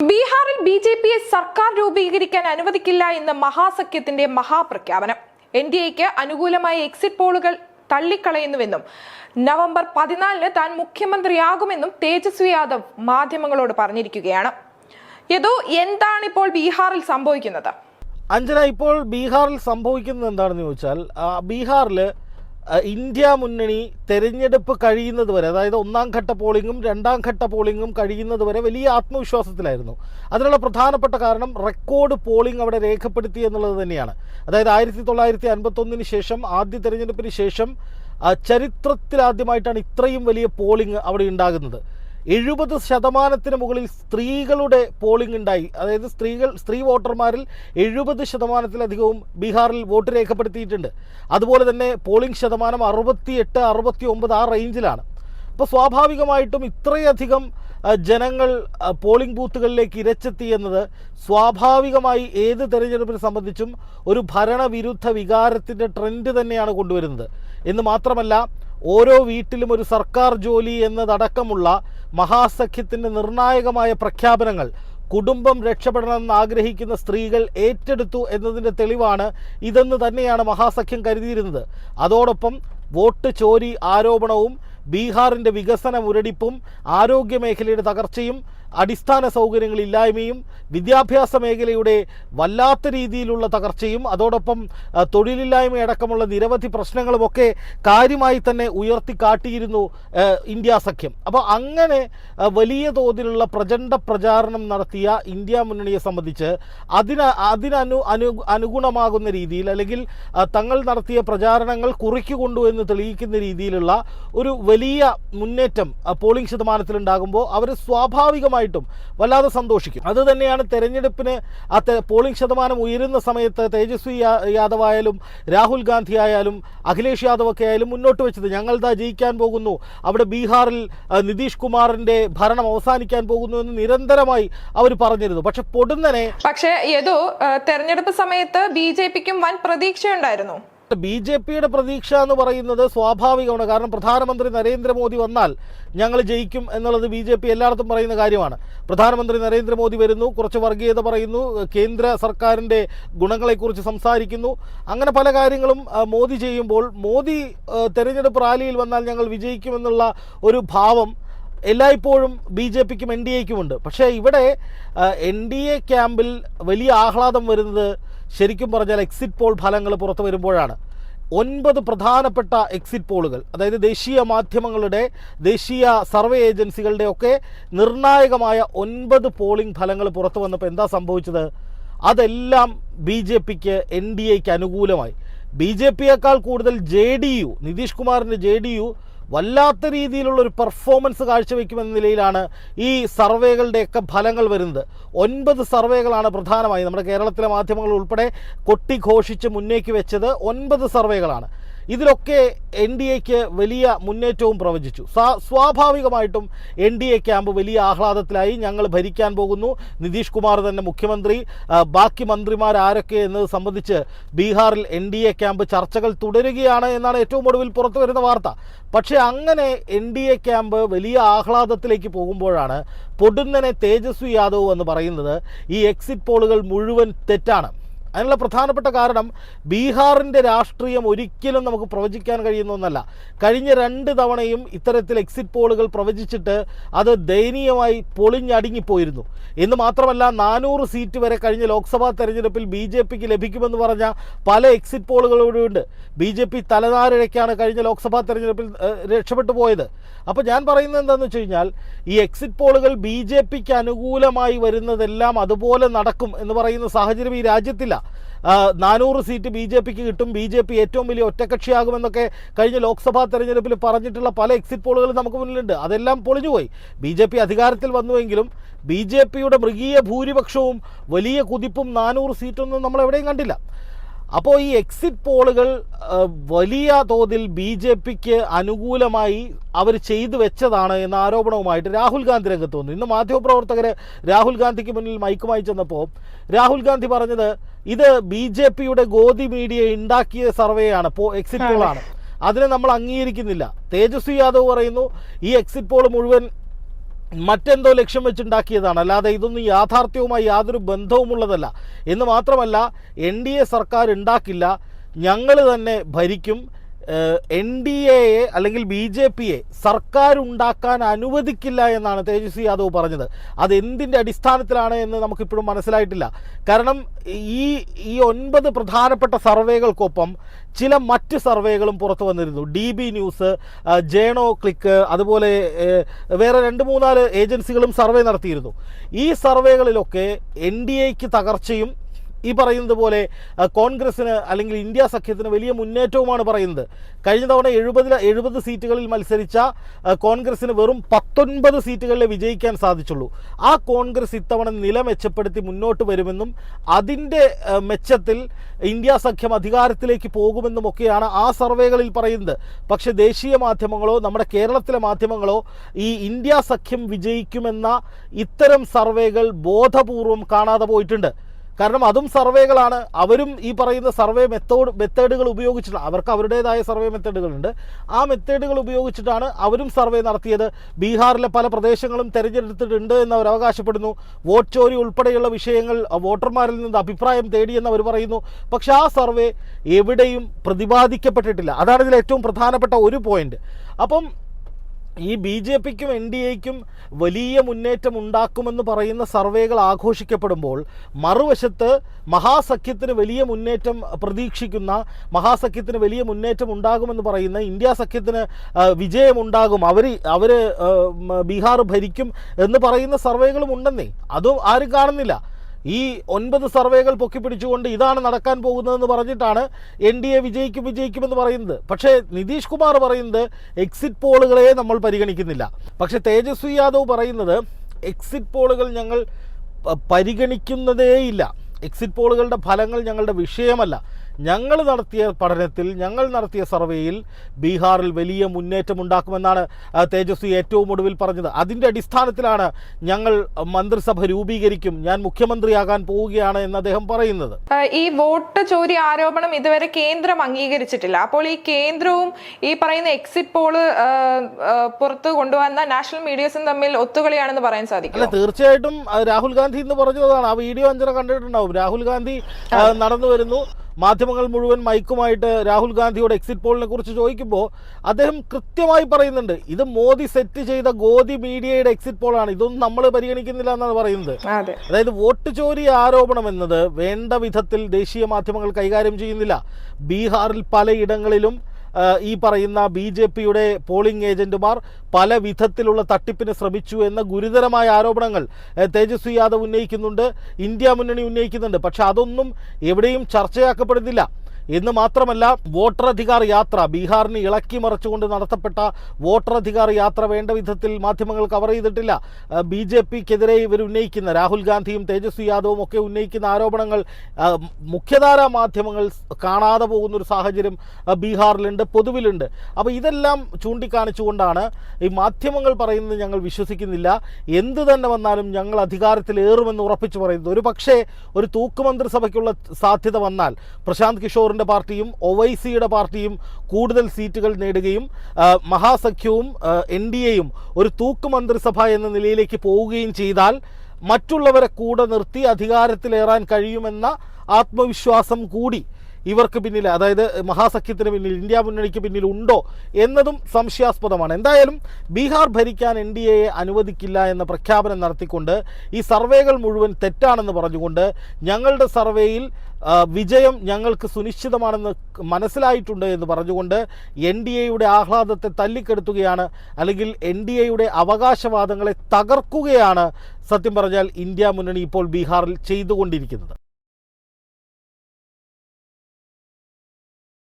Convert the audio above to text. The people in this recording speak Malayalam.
ബീഹാറിൽ ബി ജെ പിയെ സർക്കാർ രൂപീകരിക്കാൻ അനുവദിക്കില്ല എന്ന് മഹാസഖ്യത്തിന്റെ മഹാപ്രഖ്യാപനം. എൻ ഡി എക്ക് അനുകൂലമായ എക്സിറ്റ് പോളുകൾ തള്ളിക്കളയുന്നുവെന്നും നവംബർ പതിനാലിന് താൻ മുഖ്യമന്ത്രിയാകുമെന്നും തേജസ്വി യാദവ് മാധ്യമങ്ങളോട് പറഞ്ഞിരിക്കുകയാണ്. എന്താണ് ഇപ്പോൾ ബീഹാറിൽ സംഭവിക്കുന്നത്? അഞ്ജന ഇപ്പോൾ ബീഹാറിൽ സംഭവിക്കുന്നത് എന്താണെന്ന് ചോദിച്ചാൽ ബീഹാറിൽ ഇന്ത്യ മുന്നണി തെരഞ്ഞെടുപ്പ് കഴിയുന്നത് വരെ അതായത് ഒന്നാം ഘട്ട പോളിംഗും രണ്ടാം ഘട്ട പോളിംഗും കഴിയുന്നത് വരെ വലിയ ആത്മവിശ്വാസത്തിലായിരുന്നു. അതിനുള്ള പ്രധാനപ്പെട്ട കാരണം റെക്കോർഡ് പോളിംഗ് അവിടെ രേഖപ്പെടുത്തി എന്നുള്ളത് തന്നെയാണ്. അതായത് ആയിരത്തി തൊള്ളായിരത്തി അൻപത്തൊന്നിന് ശേഷം ആദ്യ തെരഞ്ഞെടുപ്പിന് ശേഷം ചരിത്രത്തിലാദ്യമായിട്ടാണ് ഇത്രയും വലിയ പോളിംഗ് അവിടെ ഉണ്ടാകുന്നത്. എഴുപത് ശതമാനത്തിന് മുകളിൽ സ്ത്രീകളുടെ പോളിംഗ് ഉണ്ടായി. അതായത് സ്ത്രീകൾ സ്ത്രീ വോട്ടർമാരിൽ എഴുപത് ശതമാനത്തിലധികവും ബീഹാറിൽ വോട്ട് രേഖപ്പെടുത്തിയിട്ടുണ്ട്. അതുപോലെ തന്നെ പോളിംഗ് ശതമാനം അറുപത്തി എട്ട് അറുപത്തി ഒമ്പത് ആ റേഞ്ചിലാണ് അപ്പോൾ സ്വാഭാവികമായിട്ടും ഇത്രയധികം ജനങ്ങൾ പോളിംഗ് ബൂത്തുകളിലേക്ക് ഇരച്ചെത്തി എന്നത് സ്വാഭാവികമായി ഏത് തെരഞ്ഞെടുപ്പിനെ സംബന്ധിച്ചും ഒരു ഭരണവിരുദ്ധ വികാരത്തിന്റെ ട്രെൻഡ് തന്നെയാണ് കൊണ്ടുവരുന്നത്. എന്ന് മാത്രമല്ല ഓരോ വീട്ടിലും ഒരു സർക്കാർ ജോലി എന്നതടക്കമുള്ള മഹാസഖ്യത്തിന്റെ നിർണായകമായ പ്രഖ്യാപനങ്ങൾ കുടുംബം രക്ഷപ്പെടണമെന്ന് ആഗ്രഹിക്കുന്ന സ്ത്രീകൾ ഏറ്റെടുത്തു എന്നതിന്റെ തെളിവാണ് ഇതെന്ന് തന്നെയാണ് മഹാസഖ്യം കരുതിയിരുന്നത്. അതോടൊപ്പം വോട്ട് ചോരി ആരോപണവും ബീഹാറിന്റെ വികസന മുരടിപ്പും ആരോഗ്യ മേഖലയുടെ തകർച്ചയും അടിസ്ഥാന സൗകര്യങ്ങളില്ലായ്മയും വിദ്യാഭ്യാസ മേഖലയുടെ വല്ലാത്ത രീതിയിലുള്ള തകർച്ചയും അതോടൊപ്പം തൊഴിലില്ലായ്മ തൊഴിലില്ലായ്മയടക്കമുള്ള നിരവധി പ്രശ്നങ്ങളുമൊക്കെ കാര്യമായി തന്നെ ഉയർത്തി കാട്ടിയിരുന്നു ഇന്ത്യ സഖ്യം. അപ്പോൾ അങ്ങനെ വലിയ തോതിലുള്ള പ്രചണ്ഡ പ്രചാരണം നടത്തിയ ഇന്ത്യ മുന്നണിയെ സംബന്ധിച്ച് അതിന് അതിനനു അനു അനുഗുണമാകുന്ന രീതിയിൽ അല്ലെങ്കിൽ തങ്ങൾ നടത്തിയ പ്രചാരണങ്ങൾ കുറിക്കുകൊണ്ടു എന്ന് തെളിയിക്കുന്ന രീതിയിലുള്ള ഒരു വലിയ മുന്നേറ്റം പോളിംഗ് ശതമാനത്തിലുണ്ടാകുമ്പോൾ അവർ സ്വാഭാവികമായിട്ടും വല്ലാതെ സന്തോഷിക്കും. അത് തന്നെയാണ് തെരഞ്ഞെടുപ്പിന് ആ പോളിംഗ് ശതമാനം ഉയരുന്ന സമയത്ത് തേജസ്വി യാദവ് ആയാലും രാഹുൽ ഗാന്ധി ആയാലും അഖിലേഷ് യാദവ് ഒക്കെ ആയാലും മുന്നോട്ട് വെച്ചത്. ഞങ്ങൾ ദാ ജയിക്കാൻ പോകുന്നു. അവിടെ ബീഹാറിൽ നിതീഷ് കുമാറിന്റെ ഭരണം അവസാനിക്കാൻ പോകുന്നു എന്ന് നിരന്തരമായി അവർ പറഞ്ഞിരുന്നു. പക്ഷെ പൊടുന്നനെ പക്ഷേ ഏതോ തെരഞ്ഞെടുപ്പ് സമയത്ത് ബി ജെ പിക്കും വൻ പ്രതീക്ഷയുണ്ടായിരുന്നു. ബി ജെ പിയുടെ പ്രതീക്ഷ എന്ന് പറയുന്നത് സ്വാഭാവികമാണ്. കാരണം പ്രധാനമന്ത്രി നരേന്ദ്രമോദി വന്നാൽ ഞങ്ങൾ ജയിക്കും എന്നുള്ളത് ബി ജെ പി എല്ലായിടത്തും പറയുന്ന കാര്യമാണ്. പ്രധാനമന്ത്രി നരേന്ദ്രമോദി വരുന്നു കുറച്ച് വർഗീയത പറയുന്നു കേന്ദ്ര സർക്കാരിന്റെ ഗുണങ്ങളെക്കുറിച്ച് സംസാരിക്കുന്നു. അങ്ങനെ പല കാര്യങ്ങളും മോദി ചെയ്യുമ്പോൾ മോദി തെരഞ്ഞെടുപ്പ് റാലിയിൽ വന്നാൽ ഞങ്ങൾ വിജയിക്കുമെന്നുള്ള ഒരു ഭാവം എല്ലായ്പ്പോഴും ബി ജെ പിക്കും എൻ ഡി എക്കുമുണ്ട് പക്ഷേ ഇവിടെ എൻ ഡി എ ക്യാമ്പിൽ വലിയ ആഹ്ലാദം വരുന്നത് ശരിക്കും പറഞ്ഞാൽ എക്സിറ്റ് പോൾ ഫലങ്ങൾ പുറത്തു വരുമ്പോഴാണ്. ഒൻപത് പ്രധാനപ്പെട്ട എക്സിറ്റ് പോളുകൾ അതായത് ദേശീയ മാധ്യമങ്ങളുടെ ദേശീയ സർവേ ഏജൻസികളുടെ ഒക്കെ നിർണായകമായ ഒൻപത് പോളിംഗ് ഫലങ്ങൾ പുറത്തു വന്നപ്പോൾ എന്താ സംഭവിച്ചത്? അതെല്ലാം ബി ജെ പിക്ക് എൻ ഡി എക്ക് അനുകൂലമായി. ബി ജെ പിയേക്കാൾ കൂടുതൽ ജെ ഡി യു നിതീഷ് കുമാറിന്റെ ജെ ഡി യു വല്ലാത്ത രീതിയിലുള്ള ഒരു പെർഫോമൻസ് കാഴ്ചവെക്കുമെന്ന നിലയിലാണ് ഈ സർവേകളുടെയൊക്കെ ഫലങ്ങൾ വരുന്നത്. ഒൻപത് സർവേകളാണ് പ്രധാനമായി നമ്മുടെ കേരളത്തിലെ മാധ്യമങ്ങൾ ഉൾപ്പെടെ കൊട്ടിഘോഷിച്ച് മുന്നേക്ക് വെച്ചത്. ഒൻപത് സർവേകളാണ്. ഇതിലൊക്കെ എൻ ഡി എക്ക് വലിയ മുന്നേറ്റവും പ്രവചിച്ചു. സ്വാഭാവികമായിട്ടും എൻ ഡി എ ക്യാമ്പ് വലിയ ആഹ്ലാദത്തിലായി ഞങ്ങൾ ഭരിക്കാൻ പോകുന്നു. നിതീഷ് കുമാർ തന്നെ മുഖ്യമന്ത്രി. ബാക്കി മന്ത്രിമാർ ആരൊക്കെ എന്നത് സംബന്ധിച്ച് ബീഹാറിൽ എൻ ഡി എ ക്യാമ്പ് ചർച്ചകൾ തുടരുകയാണ് എന്നാണ് ഏറ്റവും ഒടുവിൽ പുറത്തു വരുന്ന വാർത്ത. പക്ഷേ അങ്ങനെ എൻ ഡി എ ക്യാമ്പ് വലിയ ആഹ്ലാദത്തിലേക്ക് പോകുമ്പോഴാണ് പൊടുന്നനെ തേജസ്വി യാദവ് എന്ന് പറയുന്നത് ഈ എക്സിറ്റ് പോളുകൾ മുഴുവൻ തെറ്റാണ്. അതിനുള്ള പ്രധാനപ്പെട്ട കാരണം ബീഹാറിന്റെ രാഷ്ട്രീയം ഒരിക്കലും നമുക്ക് പ്രവചിക്കാൻ കഴിയുന്ന ഒന്നല്ല. കഴിഞ്ഞ രണ്ട് തവണയും ഇത്തരത്തിൽ എക്സിറ്റ് പോളുകൾ പ്രവചിച്ചിട്ട് അത് ദയനീയമായി പൊളിഞ്ഞടുങ്ങിപ്പോയിരുന്നു. എന്ന് മാത്രമല്ല നാനൂറ് സീറ്റ് വരെ കഴിഞ്ഞ ലോക്സഭാ തെരഞ്ഞെടുപ്പിൽ ബി ജെ പിക്ക് ലഭിക്കുമെന്ന് പറഞ്ഞ പല എക്സിറ്റ് പോളുകളോടുണ്ട് ബി ജെ പി തലനാരിഴയ്ക്കാണ് കഴിഞ്ഞ ലോക്സഭാ തെരഞ്ഞെടുപ്പിൽ രക്ഷപ്പെട്ടു പോയത്. അപ്പോൾ ഞാൻ പറയുന്നത് എന്താണെന്ന് വെച്ച് കഴിഞ്ഞാൽ ഈ എക്സിറ്റ് പോളുകൾ ബി ജെ പിക്ക് അനുകൂലമായി വരുന്നതെല്ലാം അതുപോലെ നടക്കും എന്ന് പറയുന്ന സാഹചര്യം ഈ രാജ്യത്തില്ല. നാനൂറ് സീറ്റ് ബി ജെ പിക്ക് കിട്ടും. ബി ജെ പി ഏറ്റവും വലിയ ഒറ്റക്കക്ഷിയാകുമെന്നൊക്കെ കഴിഞ്ഞ ലോക്സഭാ തെരഞ്ഞെടുപ്പിൽ പറഞ്ഞിട്ടുള്ള പല എക്സിറ്റ് പോളുകളും നമുക്ക് മുന്നിലുണ്ട്. അതെല്ലാം പൊളിഞ്ഞുപോയി. ബി ജെ പി അധികാരത്തിൽ വന്നുവെങ്കിലും ബി ജെ പിയുടെ മൃഗീയ ഭൂരിപക്ഷവും വലിയ കുതിപ്പും നാനൂറ് സീറ്റൊന്നും നമ്മൾ എവിടെയും കണ്ടില്ല. അപ്പോൾ ഈ എക്സിറ്റ് പോളുകൾ വലിയ തോതിൽ ബി ജെ പിക്ക് അനുകൂലമായി അവർ ചെയ്തു വെച്ചതാണ് എന്ന ആരോപണവുമായിട്ട് രാഹുൽ ഗാന്ധി രംഗത്ത് വന്നു. ഇന്ന് മാധ്യമപ്രവർത്തകർ രാഹുൽ ഗാന്ധിക്ക് മുന്നിൽ മൈക്കുമായി ചെന്നപ്പോൾ രാഹുൽ ഗാന്ധി പറഞ്ഞത് ഇത് ബി ജെ പിയുടെ ഗോദി മീഡിയ ഉണ്ടാക്കിയ സർവേയാണ്. എക്സിറ്റ് പോൾ ആണ്. അതിനെ നമ്മൾ അംഗീകരിക്കുന്നില്ല. തേജസ്വി യാദവ് പറയുന്നു ഈ എക്സിറ്റ് പോൾ മുഴുവൻ മറ്റെന്തോ ലക്ഷ്യം വെച്ചുണ്ടാക്കിയതാണ്. അല്ലാതെ ഇതൊന്നും യാഥാർത്ഥ്യവുമായി യാതൊരു ബന്ധവുമുള്ളതല്ല. എന്ന് മാത്രമല്ല എൻ ഡി എ സർക്കാർ ഉണ്ടാക്കില്ല. ഞങ്ങൾ തന്നെ ഭരിക്കും. എൻ ഡി എയെ അല്ലെങ്കിൽ ബി ജെ പിയെ സർക്കാർ ഉണ്ടാക്കാൻ അനുവദിക്കില്ല എന്നാണ് തേജസ്വി യാദവ് പറഞ്ഞത്. അത് എന്തിന്റെ അടിസ്ഥാനത്തിലാണ് എന്ന് നമുക്കിപ്പോഴും മനസ്സിലായിട്ടില്ല. കാരണം ഈ ഈ ഒൻപത് പ്രധാനപ്പെട്ട സർവേകൾക്കൊപ്പം ചില മറ്റ് സർവേകളും പുറത്തു വന്നിരുന്നു. D B news journo click അതുപോലെ വേറെ രണ്ട് മൂന്നാൽ ഏജൻസികളും സർവേ നടത്തിയിരുന്നു. ഈ സർവേകളിലൊക്കെ എൻ ഡി എക്ക് തകർച്ചയും ഈ പറയുന്നത് പോലെ കോൺഗ്രസിന് അല്ലെങ്കിൽ ഇന്ത്യ സഖ്യത്തിന് വലിയ മുന്നേറ്റവുമാണ് പറയുന്നത്. കഴിഞ്ഞ തവണ എഴുപതിൽ എഴുപത് സീറ്റുകളിൽ മത്സരിച്ച കോൺഗ്രസിന് വെറും പത്തൊൻപത് സീറ്റുകളിലെ വിജയിക്കാൻ സാധിച്ചുള്ളൂ. ആ കോൺഗ്രസ് ഇത്തവണ നില മെച്ചപ്പെടുത്തി മുന്നോട്ട് വരുമെന്നും അതിന്റെ മെച്ചത്തിൽ ഇന്ത്യ സഖ്യം അധികാരത്തിലേക്ക് പോകുമെന്നുമൊക്കെയാണ് ആ സർവേകളിൽ പറയുന്നത്. പക്ഷേ ദേശീയ മാധ്യമങ്ങളോ നമ്മുടെ കേരളത്തിലെ മാധ്യമങ്ങളോ ഈ ഇന്ത്യ സഖ്യം വിജയിക്കുമെന്ന ഇത്തരം സർവേകൾ ബോധപൂർവം കാണാതെ പോയിട്ടുണ്ട്. കാരണം അതും സർവേകളാണ്. അവരും ഈ പറയുന്ന സർവേ മെത്തേഡ് മെത്തേഡുകൾ ഉപയോഗിച്ചിട്ടാണ് അവർക്ക് അവരുടേതായ സർവേ മെത്തേഡുകളുണ്ട് ആ മെത്തേഡുകൾ ഉപയോഗിച്ചിട്ടാണ് അവരും സർവേ നടത്തിയത്. ബീഹാറിലെ പല പ്രദേശങ്ങളും തിരഞ്ഞെടുത്തിട്ടുണ്ട് എന്ന് അവർ അവകാശപ്പെടുന്നു. വോട്ട് ചോരി ഉൾപ്പെടെയുള്ള വിഷയങ്ങൾ വോട്ടർമാരിൽ നിന്ന് അഭിപ്രായം തേടിയെന്ന് അവർ പറയുന്നു. പക്ഷെ ആ സർവേ എവിടെയും പ്രതിപാദിക്കപ്പെട്ടിട്ടില്ല. അതാണ് ഇതിൽ ഏറ്റവും പ്രധാനപ്പെട്ട ഒരു പോയിന്റ് അപ്പം ഈ ബി ജെ പിക്കും എൻ ഡി എക്കും വലിയ മുന്നേറ്റം ഉണ്ടാക്കുമെന്ന് പറയുന്ന സർവേകൾ ആഘോഷിക്കപ്പെടുമ്പോൾ മറുവശത്ത് മഹാസഖ്യത്തിന് വലിയ മുന്നേറ്റം പ്രതീക്ഷിക്കുന്ന മഹാസഖ്യത്തിന് വലിയ മുന്നേറ്റം ഉണ്ടാകുമെന്ന് പറയുന്ന ഇന്ത്യ സഖ്യത്തിന് വിജയമുണ്ടാകും. അവർ അവർ ബീഹാർ ഭരിക്കും എന്ന് പറയുന്ന സർവേകളും ഉണ്ടെന്നേ അതും ആരും കാണുന്നില്ല. ഈ ഒൻപത് സർവേകൾ പൊക്കിപ്പിടിച്ചുകൊണ്ട് ഇതാണ് നടക്കാൻ പോകുന്നതെന്ന് പറഞ്ഞിട്ടാണ് എൻ ഡി എ വിജയിക്കും വിജയിക്കുമെന്ന് പറയുന്നത്. പക്ഷേ നിതീഷ് കുമാർ പറയുന്നത് എക്സിറ്റ് പോളുകളെ നമ്മൾ പരിഗണിക്കുന്നില്ല. പക്ഷേ തേജസ്വി യാദവ് പറയുന്നത് എക്സിറ്റ് പോളുകൾ ഞങ്ങൾ പരിഗണിക്കുന്നതേയില്ല. എക്സിറ്റ് പോളുകളുടെ ഫലങ്ങൾ ഞങ്ങളുടെ വിഷയമല്ല. ഞങ്ങൾ നടത്തിയ പഠനത്തിൽ ഞങ്ങൾ നടത്തിയ സർവേയിൽ ബീഹാറിൽ വലിയ മുന്നേറ്റം ഉണ്ടാക്കുമെന്നാണ് തേജസ്വി ഏറ്റവും ഒടുവിൽ പറഞ്ഞത്. അതിന്റെ അടിസ്ഥാനത്തിലാണ് ഞങ്ങൾ മന്ത്രിസഭ രൂപീകരിക്കും ഞാൻ മുഖ്യമന്ത്രിയാകാൻ പോവുകയാണ് എന്ന് അദ്ദേഹം പറയുന്നത്. ഈ വോട്ട് ചോരി ആരോപണം ഇതുവരെ കേന്ദ്രം അംഗീകരിച്ചിട്ടില്ല. അപ്പോൾ ഈ കേന്ദ്രവും ഈ പറയുന്ന എക്സിറ്റ് പോൾ പുറത്ത് കൊണ്ടുവന്ന നാഷണൽ മീഡിയസും തമ്മിൽ ഒത്തുകളിയാണെന്ന് പറയാൻ സാധിക്കും അല്ല തീർച്ചയായിട്ടും രാഹുൽ ഗാന്ധി എന്ന് പറഞ്ഞതാണ് ആ വീഡിയോ അഞ്ചര കണ്ടിട്ടുണ്ടാവും. രാഹുൽ ഗാന്ധി നടന്നു വരുന്നു. മാധ്യമങ്ങൾ മുഴുവൻ മൈക്കുമായിട്ട് രാഹുൽ ഗാന്ധിയുടെ എക്സിറ്റ് പോളിനെ കുറിച്ച് ചോദിക്കുമ്പോൾ അദ്ദേഹം കൃത്യമായി പറയുന്നുണ്ട് ഇത് മോദി സെറ്റ് ചെയ്ത ഗോദി മീഡിയയുടെ എക്സിറ്റ് പോളാണ് ഇതൊന്നും നമ്മൾ പരിഗണിക്കുന്നില്ല എന്നാണ് പറയുന്നത്. അതെ. അതായത് വോട്ട് ചോരി ആരോപണം എന്നത് വേണ്ട വിധത്തിൽ ദേശീയ മാധ്യമങ്ങൾ കൈകാര്യം ചെയ്യുന്നില്ല. ബീഹാറിൽ പലയിടങ്ങളിലും ഈ പറയുന്ന ബി ജെ പിയുടെ പോളിംഗ് ഏജന്റുമാർ പല വിധത്തിലുള്ള തട്ടിപ്പിന് ശ്രമിച്ചു എന്ന ഗുരുതരമായ ആരോപണങ്ങൾ തേജസ്വി യാദവ് ഉന്നയിക്കുന്നുണ്ട് ഇന്ത്യ മുന്നണി ഉന്നയിക്കുന്നുണ്ട്. പക്ഷെ അതൊന്നും എവിടെയും ചർച്ചയാക്കപ്പെടുന്നില്ല. എന്ന് മാത്രമല്ല വോട്ടറധികാർ യാത്ര. ബീഹാറിന് ഇളക്കി മറിച്ചുകൊണ്ട് നടത്തപ്പെട്ട വോട്ടറധികാർ യാത്ര വേണ്ട വിധത്തിൽ മാധ്യമങ്ങൾ കവർ ചെയ്തിട്ടില്ല. ബി ജെ പിക്കെതിരെ ഇവർ ഉന്നയിക്കുന്ന രാഹുൽ ഗാന്ധിയും തേജസ്വി യാദവും ഒക്കെ ഉന്നയിക്കുന്ന ആരോപണങ്ങൾ മുഖ്യധാര മാധ്യമങ്ങൾ കാണാതെ പോകുന്ന ഒരു സാഹചര്യം ബീഹാറിലുണ്ട് പൊതുവിലുണ്ട്. അപ്പോൾ ഇതെല്ലാം ചൂണ്ടിക്കാണിച്ചുകൊണ്ടാണ് ഈ മാധ്യമങ്ങൾ പറയുന്നത് ഞങ്ങൾ വിശ്വസിക്കുന്നില്ല. എന്ത് തന്നെ വന്നാലും ഞങ്ങൾ അധികാരത്തിലേറുമെന്ന് ഉറപ്പിച്ചു പറയുന്നത്. ഒരു പക്ഷേ ഒരു തൂക്കുമന്ത്രിസഭയ്ക്കുള്ള സാധ്യത വന്നാൽ പ്രശാന്ത് കിഷോറിന്റെ പാർട്ടിയും ഒവൈസിയുടെ പാർട്ടിയും കൂടുതൽ സീറ്റുകൾ നേടുകയും മഹാസഖ്യവും എൻ ഡി എയും ഒരു തൂക്ക് മന്ത്രിസഭ എന്ന നിലയിലേക്ക് പോവുകയും ചെയ്താൽ മറ്റുള്ളവരെ കൂടെ നിർത്തി അധികാരത്തിലേറാൻ കഴിയുമെന്ന ആത്മവിശ്വാസം കൂടി ഇവർക്ക് പിന്നിൽ അതായത് മഹാസഖ്യത്തിന് പിന്നിൽ ഇന്ത്യ മുന്നണിക്ക് പിന്നിൽ ഉണ്ടോ എന്നതും സംശയാസ്പദമാണ്. എന്തായാലും ബീഹാർ ഭരിക്കാൻ എൻ ഡി എയെ അനുവദിക്കില്ല എന്ന പ്രഖ്യാപനം നടത്തിക്കൊണ്ട് ഈ സർവേകൾ മുഴുവൻ തെറ്റാണെന്ന് പറഞ്ഞുകൊണ്ട് ഞങ്ങളുടെ സർവേയിൽ വിജയം ഞങ്ങൾക്ക് സുനിശ്ചിതമാണെന്ന് മനസ്സിലായിട്ടുണ്ട് എന്ന് പറഞ്ഞുകൊണ്ട് എൻ ഡി എയുടെ ആഹ്ലാദത്തെ തല്ലിക്കെടുത്തുകയാണ് അല്ലെങ്കിൽ എൻ ഡി എയുടെ അവകാശവാദങ്ങളെ തകർക്കുകയാണ് സത്യം പറഞ്ഞാൽ ഇന്ത്യ മുന്നണി ഇപ്പോൾ ബീഹാറിൽ ചെയ്തുകൊണ്ടിരിക്കുന്നത്.